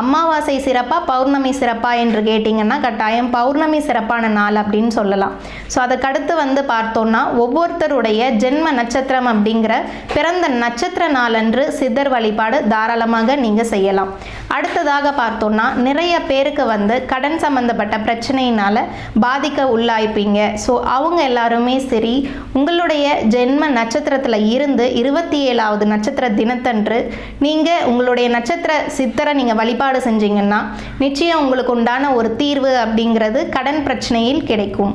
அமாவாசை சிறப்பா பௌர்ணமி சிறப்பா என்று கேட்டிங்கன்னா கட்டாயம் பௌர்ணமி சிறப்பான நாள் அப்படின்னு சொல்லலாம். ஸோ அதுக்கடுத்து வந்து பார்த்தோம்னா ஒவ்வொருத்தருடைய ஜென்ம நட்சத்திரம் அப்படிங்கிற பிறந்த நட்சத்திர நாளன்று சித்தர் வழிபாடு தாராளமாக நீங்கள் செய்யலாம். அடுத்ததாக பார்த்தோம்னா நிறைய பேருக்கு வந்து கடன் சம்மந்தப்பட்ட பிரச்சனையினால் பாதிக்க உள்ளாய்ப்பீங்க. ஸோ அவங்க எல்லாருமே சரி உங்களுடைய ஜென்ம நட்சத்திரத்தில் இருந்து இருபத்தி ஏழாவது நட்சத்திர தினத்தன்று நீங்கள் உங்களுடைய நட்சத்திர சித்தரை நீங்கள் வழிபாடு செஞ்சீங்கன்னா நிச்சயம் உங்களுக்கு உண்டான ஒரு தீர்வு அப்படிங்கிறது கடன் பிரச்சனையில் கிடைக்கும்.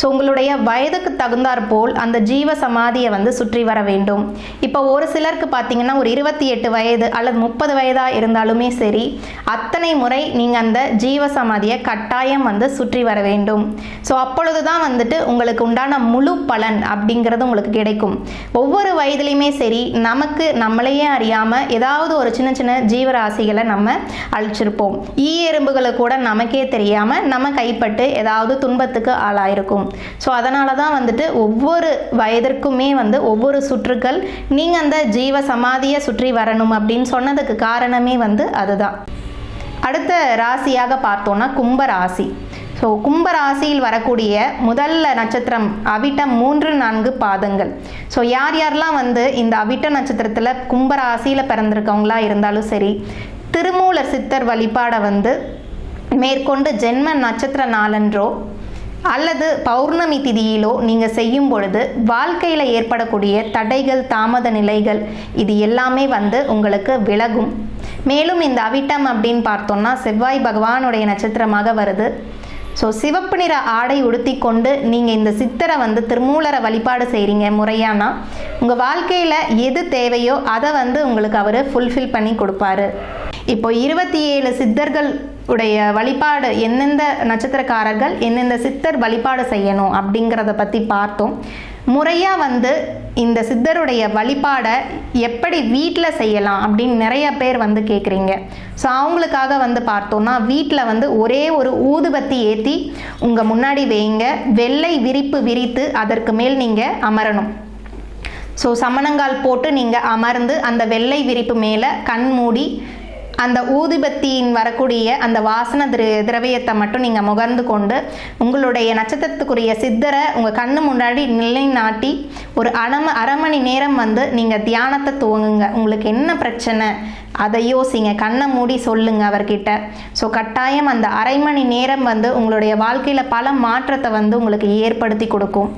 ஸோ உங்களுடைய வயதுக்கு தகுந்தாற் போல் அந்த ஜீவ சமாதியை வந்து சுற்றி வர வேண்டும். இப்போ ஒரு சிலருக்கு பார்த்தீங்கன்னா ஒரு இருபத்தி எட்டு வயது அல்லது முப்பது வயதாக இருந்தாலுமே சரி அத்தனை முறை நீங்கள் அந்த ஜீவ சமாதியை கட்டாயம் வந்து சுற்றி வர வேண்டும். ஸோ அப்பொழுது தான் வந்துட்டு உங்களுக்கு உண்டான முழு பலன் அப்படிங்கிறது உங்களுக்கு கிடைக்கும். ஒவ்வொரு வயதுலையுமே சரி நமக்கு நம்மளையே அறியாமல் ஏதாவது ஒரு சின்ன சின்ன ஜீவராசிகளை நம்ம அழிச்சிருப்போம். ஈ எறும்புகளை கூட நமக்கே தெரியாமல் நம்ம கைப்பட்டு ஏதாவது துன்பத்துக்கு ஆளாயிருக்கும். ஸோ அதனால தான் வந்துட்டு ஒவ்வொரு வயதிற்குமே வந்து ஒவ்வொரு சுற்றுக்கள் நீங்கள் அந்த ஜீவ சமாதியை சுற்றி வரணும் அப்படின்னு சொன்னதுக்கு காரணமே வந்து அதுதான். அடுத்த ராசியாக பார்த்தோன்னா கும்ப ராசி. ஸோ கும்ப ராசியில் வரக்கூடிய முதல்ல நட்சத்திரம் அவிட்டம் மூன்று நான்கு பாதங்கள். ஸோ யார் யாரெல்லாம் வந்து இந்த அவிட்ட நட்சத்திரத்தில் கும்ப ராசியில் பிறந்திருக்கவங்களா இருந்தாலும் சரி திருமூல சித்தர் வழிபாடை வந்து மேற்கொண்டு ஜென்ம நட்சத்திர நாளன்றோ அல்லது பௌர்ணமி திதியிலோ நீங்கள் செய்யும் பொழுது வாழ்க்கையில் ஏற்படக்கூடிய தடைகள் தாமத நிலைகள் இது எல்லாமே வந்து உங்களுக்கு விலகும். மேலும் இந்த அவிட்டம் அப்படின்னு பார்த்தோம்னா செவ்வாய் பகவானுடைய நட்சத்திரமாக வருது. ஸோ சிவப்பு நிற ஆடை உடுத்தி கொண்டு நீங்கள் இந்த சித்தரை வந்து திருமூலரை வழிபாடு செய்கிறீங்க முறையானா உங்கள் வாழ்க்கையில் எது தேவையோ அதை வந்து உங்களுக்கு அவர் ஃபுல்ஃபில் பண்ணி கொடுப்பாரு. இப்போ இருபத்தி ஏழு சித்தர்கள் உடைய வழிபாடு எந்தெந்த நட்சத்திரக்காரர்கள் எந்தெந்த சித்தர் வழிபாடு செய்யணும் அப்படிங்கிறத பற்றி பார்த்தோம். முறையாக வந்து இந்த சித்தருடைய வழிபாடை எப்படி வீட்டில் செய்யலாம் அப்படின்னு நிறைய பேர் வந்து கேட்குறீங்க ஸோ அவங்களுக்காக வந்து பார்த்தோன்னா வீட்டில் வந்து ஒரே ஒரு ஊதுபத்தி ஏற்றி உங்கள் முன்னாடி வைங்க. வெள்ளை விரிப்பு விரித்து அதற்கு மேல் நீங்கள் அமரணும். ஸோ சமணங்கால் போட்டு நீங்கள் அமர்ந்து அந்த வெள்ளை விரிப்பு மேலே கண் மூடி அந்த ஊதுபத்தியின் வரக்கூடிய அந்த வாசன திர திரவியத்தை மட்டும் நீங்கள் முகர்ந்து கொண்டு உங்களுடைய நட்சத்திரத்துக்குரிய சித்தரை உங்கள் கண்ணு முன்னாடி நிலைநாட்டி ஒரு அரை அரை மணி நேரம் வந்து நீங்கள் தியானத்தை துவங்குங்க. உங்களுக்கு என்ன பிரச்சனை? அதை யோசிங்க கண்ணை மூடி சொல்லுங்க அவர்கிட்ட. ஸோ கட்டாயம் அந்த அரை மணி நேரம் வந்து உங்களுடைய வாழ்க்கையில் பல மாற்றத்தை வந்து உங்களுக்கு ஏற்படுத்தி கொடுக்கும்.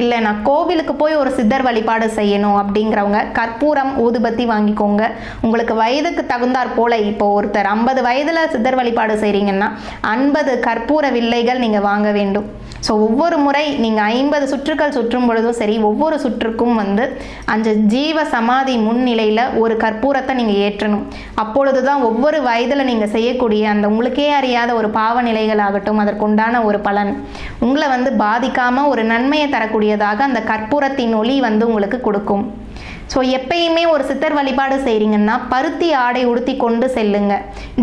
இல்லை நான் கோவிலுக்கு போய் ஒரு சித்தர் வழிபாடு செய்யணும் அப்படிங்கிறவங்க கற்பூரம் ஊதுபத்தி வாங்கிக்கோங்க. உங்களுக்கு வயதுக்கு தகுந்தாற் போல இப்போ ஒருத்தர் ஐம்பது வயதில் சித்தர் வழிபாடு செய்கிறீங்கன்னா ஐம்பது கற்பூர வில்லைகள் நீங்கள் வாங்க வேண்டும். ஸோ ஒவ்வொரு முறை நீங்கள் ஐம்பது சுற்றுக்கள் சுற்றும் பொழுதும் சரி ஒவ்வொரு சுற்றுக்கும் வந்து அந்த ஜீவ சமாதி முன்னிலையில் ஒரு கற்பூரத்தை நீங்கள் ஏற்றணும். அப்பொழுது தான் ஒவ்வொரு வயதில் நீங்கள் செய்யக்கூடிய அந்த உங்களுக்கே அறியாத ஒரு பாவ நிலைகள் ஆகட்டும் அதற்குண்டான ஒரு பலன் உங்களை வந்து பாதிக்காமல் ஒரு நன்மையை தரக்கூடியதாக அந்த கற்பூரத்தின் ஒளி வந்து உங்களுக்கு கொடுக்கும். ஸோ எப்பயுமே ஒரு சித்தர் வழிபாடு செய்கிறீங்கன்னா பருத்தி ஆடை உடுத்தி கொண்டு செல்லுங்க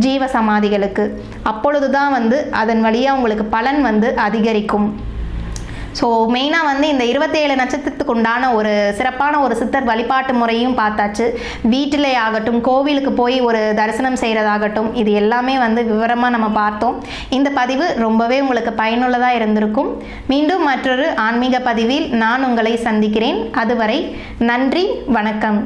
ஜீவ சமாதிகளுக்கு. அப்பொழுது தான் வந்து அதன் வழியாக உங்களுக்கு பலன் வந்து அதிகரிக்கும். ஸோ மெயினாக வந்து இந்த இருபத்தேழு நட்சத்திரத்துக்கு உண்டான ஒரு சிறப்பான ஒரு சித்தர் வழிபாட்டு முறையும் பார்த்தாச்சு. வீட்டிலே ஆகட்டும் கோவிலுக்கு போய் ஒரு தரிசனம் செய்கிறதாகட்டும் இது எல்லாமே வந்து விவரமாக நம்ம பார்த்தோம். இந்த பதிவு ரொம்பவே உங்களுக்கு பயனுள்ளதாக இருந்திருக்கும். மீண்டும் மற்றொரு ஆன்மீக பதிவில் நான் உங்களை சந்திக்கிறேன். அதுவரை நன்றி வணக்கம்.